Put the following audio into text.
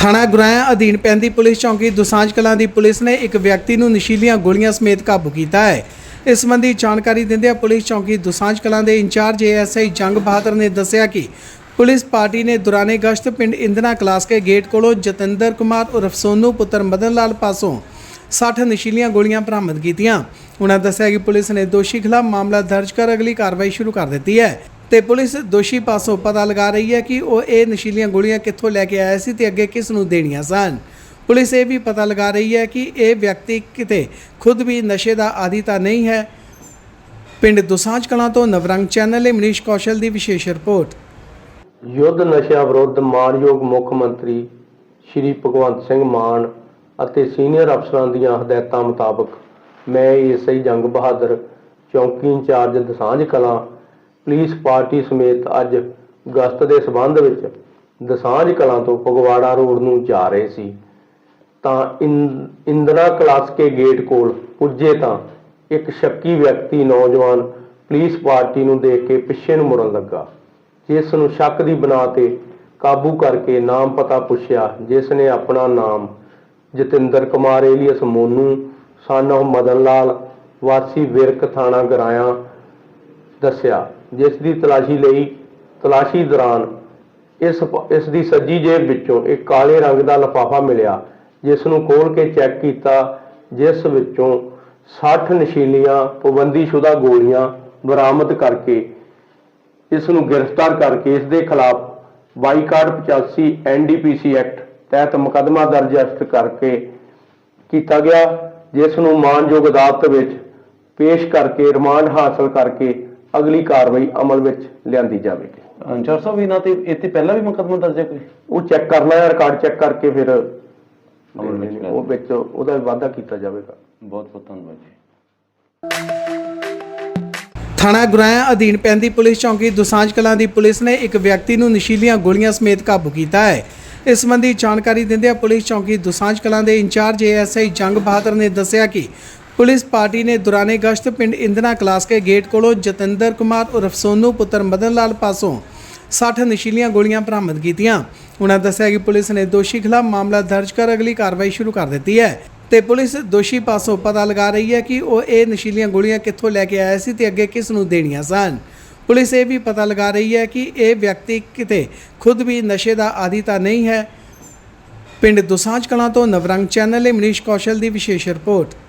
ਥਾਣਾ ਗੁਰਾਇਆ ਅਧੀਨ ਪੈਂਦੀ ਪੁਲਿਸ ਚੌਂਕੀ ਦੁਸਾਂਝ ਕਲਾਂ ਦੀ ਪੁਲਿਸ ਨੇ ਇੱਕ ਵਿਅਕਤੀ ਨੂੰ ਨਸ਼ੀਲੀਆਂ ਗੋਲੀਆਂ ਸਮੇਤ ਕਾਬੂ ਕੀਤਾ ਹੈ। ਇਸ ਸੰਬੰਧੀ ਜਾਣਕਾਰੀ ਦਿੰਦਿਆਂ ਪੁਲਿਸ ਚੌਂਕੀ ਦੁਸਾਂਝ ਕਲਾਂ ਦੇ ਇੰਚਾਰਜ ਏਐਸਆਈ ਜੰਗ ਬਹਾਦਰ ਨੇ ਦੱਸਿਆ ਕਿ ਪੁਲਿਸ ਪਾਰਟੀ ਨੇ ਦੁਰਾਨੇ ਗਸ਼ਤ ਪਿੰਡ ਇੰਦਰਾ ਕਲਾਸ ਕੇ ਗੇਟ ਕੋਲੋਂ ਜਤਿੰਦਰ ਕੁਮਾਰ ਉਰਫ ਸੋਨੂ ਪੁੱਤਰ ਮਦਨ ਲਾਲ ਪਾਸੋਂ 60 ਨਸ਼ੀਲੀਆਂ ਗੋਲੀਆਂ ਬਰਾਮਦ ਕੀਤੀਆਂ। ਉਹਨਾਂ ਦੱਸਿਆ ਕਿ ਪੁਲਿਸ ਨੇ ਦੋਸ਼ੀ ਖਿਲਾਫ ਮਾਮਲਾ ਦਰਜ ਕਰ ਅਗਲੀ ਕਾਰਵਾਈ ਸ਼ੁਰੂ ਕਰ ਦਿੱਤੀ ਹੈ। ਤੇ ਪੁਲਿਸ ਦੋਸ਼ੀ ਪਾਸੋਂ ਪਤਾ ਲਗਾ ਰਹੀ ਹੈ ਕਿ ਉਹ ਇਹ ਨਸ਼ੀਲੀਆਂ ਗੋਲੀਆਂ ਕਿੱਥੋਂ ਲੈ ਕੇ ਆਇਆ ਸੀ ਤੇ ਅੱਗੇ ਕਿਸ ਨੂੰ ਦੇਣੀਆਂ ਸਨ। ਪੁਲਿਸ ਇਹ ਵੀ ਪਤਾ ਲਗਾ ਰਹੀ ਹੈ ਕਿ ਇਹ ਵਿਅਕਤੀ ਕਿਤੇ ਖੁਦ ਵੀ ਨਸ਼ੇ ਦਾ ਆਦੀ ਤਾਂ ਨਹੀਂ ਹੈ। ਪਿੰਡ ਦੁਸਾਂਝ ਕਲਾਂ ਤੋਂ ਨਵਰੰਗ ਚੈਨਲ ਲਈ ਮਨੀਸ਼ ਕੌਸ਼ਲ ਦੀ ਵਿਸ਼ੇਸ਼ ਰਿਪੋਰਟ। ਯੁੱਧ ਨਸ਼ਾ ਵਿਰੁੱਧ ਮਾਨਯੋਗ ਮੁੱਖ ਮੰਤਰੀ ਸ਼੍ਰੀ ਭਗਵੰਤ ਸਿੰਘ ਮਾਨ ਅਤੇ ਸੀਨੀਅਰ ਅਫਸਰਾਂ ਦੀਆਂ ਹਦਾਇਤਾਂ ਮੁਤਾਬਕ ਮੈਂ ਏਐਸਆਈ ਜੰਗ ਬਹਾਦਰ ਚੌਕੀ incharge Dasanjh Kalan police party ਸਮੇਤ ਅੱਜ ਗਸਤ ਦੇ ਸਬੰਧ ਵਿੱਚ ਦਸਾਂਝ ਕਲਾਂ ਤੋਂ ਫਗਵਾੜਾ ਰੋਡ ਨੂੰ ਜਾ ਰਹੇ ਸੀ। ਤਾਂ ਇੰ- ਇੰਦਰਾ ਕਲਾਸਕੇ ਗੇਟ ਕੋਲ ਪੁੱਜੇ ਤਾਂ ਇੱਕ ਸ਼ੱਕੀ ਵਿਅਕਤੀ ਨੌਜਵਾਨ ਪੁਲਿਸ ਪਾਰਟੀ ਨੂੰ ਦੇਖ ਕੇ ਪਿੱਛੇ ਨੂੰ ਮੁੜਨ ਲੱਗਾ। ਜਿਸ ਨੂੰ ਸ਼ੱਕ ਦੀ ਬਣਾ ਤੇ ਕਾਬੂ ਕਰਕੇ ਨਾਮ ਪਤਾ ਪੁੱਛਿਆ, ਜਿਸ ਨੇ ਆਪਣਾ ਨਾਮ Jatinder Kumar alias Monu son of Madan Lal, ਵਾਸੀ ਵਿਰਕ ਥਾਣਾ ਗਰਾਇਆ ਦੱਸਿਆ। ਜਿਸ ਦੀ ਤਲਾਸ਼ੀ ਲਈ, ਤਲਾਸ਼ੀ ਦੌਰਾਨ ਇਸ ਇਸ ਦੀ ਸੱਜੀ ਜੇਬ ਵਿੱਚੋਂ ਇੱਕ ਕਾਲੇ ਰੰਗ ਦਾ ਲਿਫਾਫਾ ਮਿਲਿਆ, ਜਿਸ ਨੂੰ ਖੋਲ ਕੇ ਚੈੱਕ ਕੀਤਾ, ਜਿਸ ਵਿੱਚੋਂ 60 ਨਸ਼ੀਲੀਆਂ ਪਾਬੰਦੀਸ਼ੁਦਾ ਗੋਲੀਆਂ ਬਰਾਮਦ ਕਰਕੇ, ਇਸ ਨੂੰ ਗ੍ਰਿਫਤਾਰ ਕਰਕੇ ਇਸ ਦੇ ਖਿਲਾਫ ਬਾਈਕਾਟ 85 ਐਨਡੀਪੀਸੀ ਐਕਟ ਤਹਿਤ ਮੁਕੱਦਮਾ ਦਰਜ ਕਰਕੇ ਕੀਤਾ ਗਿਆ, ਜਿਸ ਨੂੰ ਮਾਨਯੋਗ ਅਦਾਲਤ ਵਿੱਚ ਪੇਸ਼ ਕਰਕੇ ਰਿਮਾਂਡ ਹਾਸਲ ਕਰਕੇ ਅਗਲੀ ਕਾਰਵਾਈ ਅਮਲ ਵਿੱਚ ਲਿਆਂਦੀ ਜਾਵੇਗੀ। ਅੰਚਾਰ ਸਾਹਿਬ ਇਹਨਾਂ ਤੇ ਇੱਥੇ ਪਹਿਲਾਂ ਵੀ ਮੁਕੱਦਮਾ ਦਰਜ ਹੈ ਕੋਈ? ਉਹ ਚੈੱਕ ਕਰਨਾ ਹੈ ਰਿਕਾਰਡ ਚੈੱਕ ਕਰਕੇ ਫਿਰ ਅਮਲ ਵਿੱਚ ਲਿਆ ਉਹ ਵਿੱਚ ਉਹਦਾ ਵਾਅਦਾ ਕੀਤਾ ਜਾਵੇਗਾ। ਬਹੁਤ ਬਹੁਤ ਧੰਨਵਾਦ ਜੀ। ਥਾਣਾ ਗੁਰਾਇਆ ਅਧੀਨ ਪੈਂਦੀ ਪੁਲਿਸ ਚੌਂਕੀ ਦੁਸਾਂਝ ਕਲਾਂ ਦੀ ਪੁਲਿਸ ਨੇ ਇੱਕ ਵਿਅਕਤੀ ਨੂੰ ਨਸ਼ੀਲੀਆਂ ਗੋਲੀਆਂ ਸਮੇਤ ਕਾਬੂ ਕੀਤਾ ਹੈ। ਇਸ ਸੰਬੰਧੀ ਜਾਣਕਾਰੀ ਦਿੰਦਿਆਂ ਪੁਲਿਸ ਚੌਂਕੀ ਦੁਸਾਂਝ ਕਲਾਂ ਦੇ ਇੰਚਾਰਜ ਏਐਸਆਈ ਜੰਗ ਬਹਾਦਰ ਨੇ ਦੱਸਿਆ ਕਿ ਪੁਲਿਸ ਪਾਰਟੀ ਨੇ ਦੁਰਾਨੇ ਗਸ਼ਤ ਪਿੰਡ ਇੰਦਨਾ ਕਲਾਸ ਕੇ ਗੇਟ ਕੋਲੋਂ ਜਤਿੰਦਰ ਕੁਮਾਰ ਉਰਫ ਸੋਨੂ ਪੁੱਤਰ ਮਦਨ ਲਾਲ ਪਾਸੋਂ 60 ਨਸ਼ੀਲੀਆਂ ਗੋਲੀਆਂ ਬਰਾਮਦ ਕੀਤੀਆਂ। ਉਹਨਾਂ ਦੱਸਿਆ ਕਿ ਪੁਲਿਸ ਨੇ ਦੋਸ਼ੀ ਖਿਲਾਫ ਮਾਮਲਾ ਦਰਜ ਕਰ ਅਗਲੀ ਕਾਰਵਾਈ ਸ਼ੁਰੂ ਕਰ ਦਿੱਤੀ ਹੈ ਤੇ ਪੁਲਿਸ ਦੋਸ਼ੀ ਪਾਸੋਂ ਪਤਾ ਲਗਾ ਰਹੀ ਹੈ ਕਿ ਉਹ ਇਹ ਨਸ਼ੀਲੀਆਂ ਗੋਲੀਆਂ ਕਿੱਥੋਂ ਲੈ ਕੇ ਆਇਆ ਸੀ ਤੇ ਅੱਗੇ ਕਿਸ ਨੂੰ ਦੇਣੀਆਂ ਸਨ। ਪੁਲਿਸ ਇਹ ਵੀ ਪਤਾ ਲਗਾ ਰਹੀ ਹੈ ਕਿ ਇਹ ਵਿਅਕਤੀ ਕਿਤੇ ਖੁਦ ਵੀ ਨਸ਼ੇ ਦਾ ਆਦੀ ਤਾਂ ਨਹੀਂ ਹੈ। ਪਿੰਡ ਦੁਸਾਂਝ ਕਲਾਂ ਤੋਂ ਨਵਰੰਗ ਚੈਨਲ ਲਈ ਮਨੀਸ਼ ਕੌਸ਼ਲ ਦੀ ਵਿਸ਼ੇਸ਼ ਰਿਪੋਰਟ।